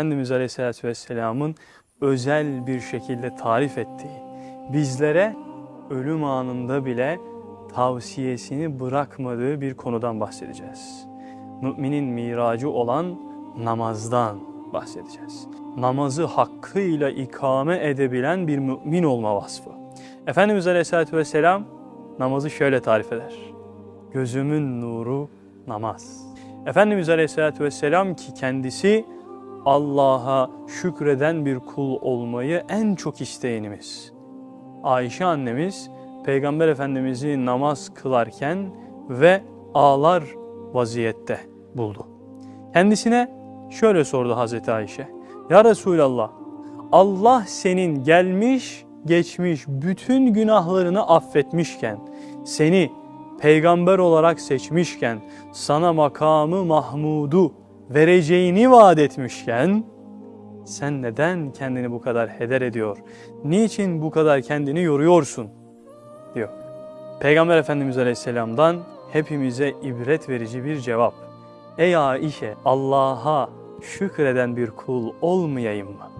Efendimiz Aleyhisselatü Vesselam'ın özel bir şekilde tarif ettiği, bizlere ölüm anında bile tavsiyesini bırakmadığı bir konudan bahsedeceğiz. Müminin miracı olan namazdan bahsedeceğiz. Namazı hakkıyla ikame edebilen bir mümin olma vasfı. Efendimiz Aleyhisselatü Vesselam namazı şöyle tarif eder. Gözümün nuru namaz. Efendimiz Aleyhisselatü Vesselam ki kendisi Allah'a şükreden bir kul olmayı en çok isteyenimiz. Ayşe annemiz Peygamber Efendimiz'i namaz kılarken ve ağlar vaziyette buldu. Kendisine şöyle sordu Hazreti Ayşe. Ya Resulallah Allah senin gelmiş geçmiş bütün günahlarını affetmişken seni peygamber olarak seçmişken sana makamı Mahmud'u vereceğini vaat etmişken sen neden kendini bu kadar heder ediyor? Niçin bu kadar kendini yoruyorsun? diyor. Peygamber Efendimiz Aleyhisselam'dan hepimize ibret verici bir cevap. Ey Aişe Allah'a şükreden bir kul olmayayım mı?